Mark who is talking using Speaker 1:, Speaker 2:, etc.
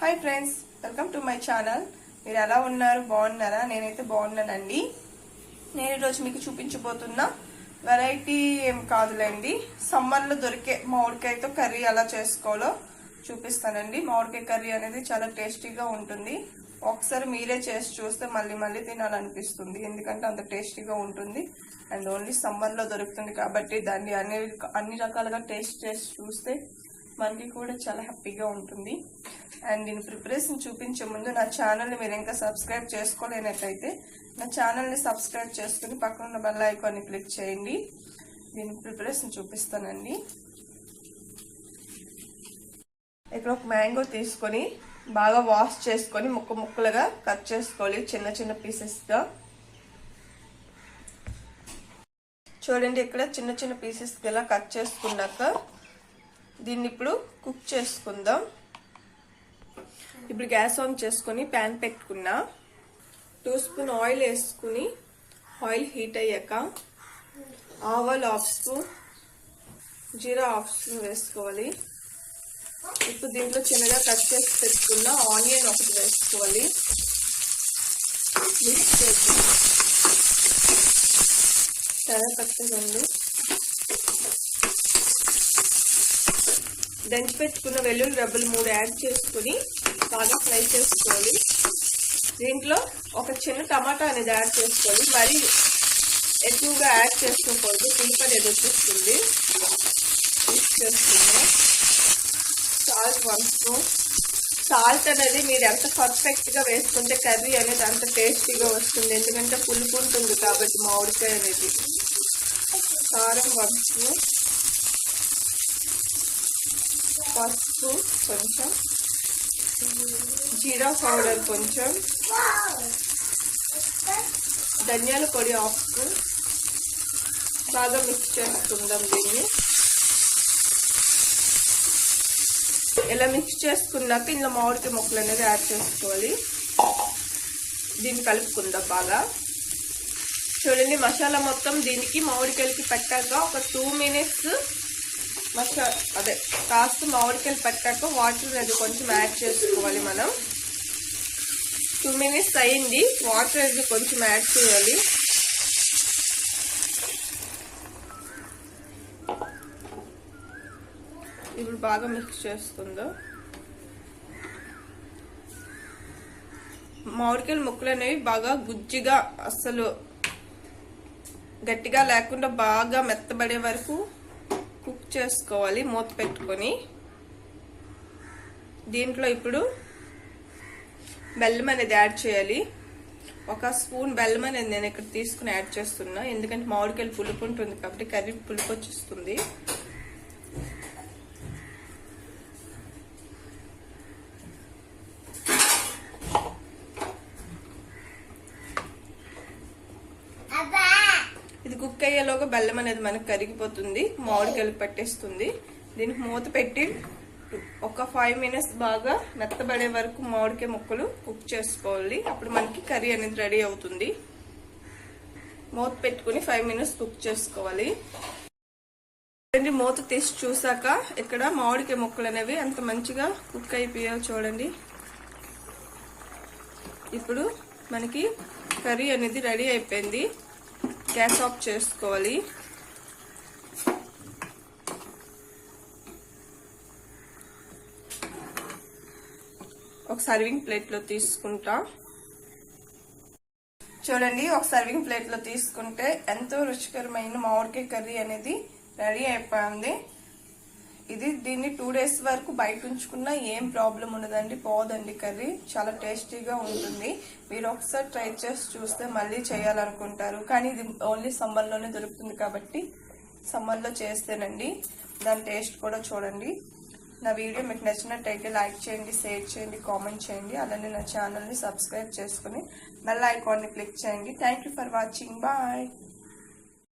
Speaker 1: Hi friends welcome to my channel మీరు ఎలా ఉన్నారు? బాగున్నారా? నేనైతే బాగున్నానండి. నేను ఈరోజు మీకు చూపించబోతున్న వెరైటీ ఏం కాదులేండి. సమ్మర్లో దొరికే మామిడికాయతో కర్రీ ఎలా చేసుకోవాలో చూపిస్తానండి. మామిడికాయ కర్రీ అనేది చాలా టేస్టీగా ఉంటుంది. ఒకసారి మీరే చేసి చూస్తే మళ్ళీ మళ్ళీ తినాలనిపిస్తుంది. ఎందుకంటే అంత టేస్టీగా ఉంటుంది. అండ్ ఓన్లీ సమ్మర్లో దొరుకుతుంది కాబట్టి దాన్ని అన్ని అన్ని రకాలుగా టేస్ట్ చేసి చూస్తే మనకి కూడా చాలా హ్యాపీగా ఉంటుంది. అండ్ దీని ప్రిపరేషన్ చూపించే ముందు నా ఛానల్ని మీరు ఇంకా సబ్స్క్రైబ్ చేసుకోలేనట్లయితే నా ఛానల్ని సబ్స్క్రైబ్ చేసుకుని పక్కన ఉన్న బెల్ ఐకాన్ని క్లిక్ చేయండి. దీని ప్రిపరేషన్ చూపిస్తానండి. ఇక్కడ ఒక మ్యాంగో తీసుకొని బాగా వాష్ చేసుకొని ముక్క ముక్కలుగా కట్ చేసుకోవాలి చిన్న చిన్న పీసెస్గా. చూడండి ఇక్కడ చిన్న చిన్న పీసెస్ ఇలా కట్ చేసుకున్నాక దీన్ని ఇప్పుడు కుక్ చేసుకుందాం. ఇప్పుడు గ్యాస్ ఆన్ చేసుకొని ప్యాన్ పెట్టుకున్నా. టూ స్పూన్ ఆయిల్ వేసుకుని ఆయిల్ హీట్ అయ్యాక ఆవాలు హాఫ్ స్పూన్ జీరా హాఫ్ స్పూన్ వేసుకోవాలి. ఇప్పుడు దీంట్లో చిన్నగా కట్ చేసి పెట్టుకున్న ఆనియన్ ఒకటి వేసుకోవాలి. మిక్స్ చేసి చాలా కట్టదండి దంచి పెట్టుకున్న వెల్లుల్లి రబ్బలు మూడు యాడ్ చేసుకుని బాగా ఫ్రై చేసుకోవాలి. దీంట్లో ఒక చిన్న టమాటా అనేది యాడ్ చేసుకోవాలి. మరి ఎక్కువగా యాడ్ చేసుకోకూడదు. పులుపు అనేది వచ్చేస్తుంది. మిక్స్ చేసుకుందాం. Salt one spoon. సాల్ట్ అనేది మీరు ఎంత పర్ఫెక్ట్గా వేసుకుంటే కర్రీ అనేది అంత టేస్టీగా వస్తుంది. ఎందుకంటే పులుపు ఉంటుంది కాబట్టి మామిడికాయ అనేది. కారం వన్ స్పూన్. పసుపు కొంచెం. జీరా పౌడర్ కొంచెం. ధనియాల పొడి హాఫ్ స్పూన్ బాగా మిక్స్ చేసుకుందాం దీన్ని. ఇలా మిక్స్ చేసుకున్నాక ఇందులో మామిడికి మొక్కలు అనేది యాడ్ చేసుకోవాలి. దీన్ని కలుపుకుందాం బాగా. చూడండి మసాలా మొత్తం దీనికి మామిడికాయలకి పెట్టాక ఒక టూ మినిట్స్ మసా అదే కాస్త మామిడికాయలు పెట్టాక వాటర్ అది కొంచెం యాడ్ చేసుకోవాలి మనం. టూ మినిట్స్ అయింది. వాటర్ అది కొంచెం యాడ్ చేయాలి. ఇప్పుడు బాగా మిక్స్ చేసుకుందో. మామిడికాయల ముక్కలు అనేవి బాగా గుజ్జిగా అసలు గట్టిగా లేకుండా బాగా మెత్తబడే వరకు కుక్ చేసుకోవాలి మూత పెట్టుకొని. దీంట్లో ఇప్పుడు బెల్లం అనేది యాడ్ చేయాలి. ఒక స్పూన్ బెల్లం అనేది నేను ఇక్కడ తీసుకుని యాడ్ చేస్తున్నా. ఎందుకంటే మామిడికాయలు పులుపు ఉంటుంది కాబట్టి కర్రీ పులుపు వచ్చేస్తుంది ఇది కుక్ అయ్యేలోగా బెల్లం అనేది మనకు కరిగిపోతుంది. మామిడికాయలు పట్టేస్తుంది. దీనికి మూత పెట్టి ఒక ఫైవ్ మినిట్స్ బాగా మెత్తబడే వరకు మామిడికాయ ముక్కలు కుక్ చేసుకోవాలి. అప్పుడు మనకి కర్రీ అనేది రెడీ అవుతుంది. మూత పెట్టుకుని ఫైవ్ మినిట్స్ కుక్ చేసుకోవాలి. మూత తీసి చూసాక ఇక్కడ మామిడికాయ ముక్కలు అనేవి అంత మంచిగా కుక్ అయిపోయావు చూడండి. ఇప్పుడు మనకి కర్రీ అనేది రెడీ అయిపోయింది. గ్యాస్ ఆఫ్ చేసుకోవాలి ఒక సర్వింగ్ ప్లేట్లో తీసుకుంటా. చూడండి ఒక సర్వింగ్ ప్లేట్లో తీసుకుంటే ఎంతో రుచికరమైన మామిడికాయ కర్రీ అనేది రెడీ అయిపోయింది. ఇది దీన్ని టూ డేస్ వరకు బయట ఉంచుకున్నా ఏం ప్రాబ్లం ఉండదండి పోదండి కర్రీ. చాలా టేస్టీగా ఉంటుంది. మీరు ఒకసారి ట్రై చేసి చూస్తే మళ్ళీ చేయాలనుకుంటారు. కానీ ఇది ఓన్లీ సమ్మర్లోనే దొరుకుతుంది కాబట్టి సమ్మర్లో చేస్తేనండి. దాని టేస్ట్ కూడా చూడండి. నా వీడియో మీకు నచ్చినట్టయితే లైక్ చేయండి షేర్ చేయండి కామెంట్ చేయండి. అలానే నా ఛానల్ని సబ్స్క్రైబ్ చేసుకుని బెల్ ఐకాన్ని క్లిక్ చేయండి. Thank for watching bye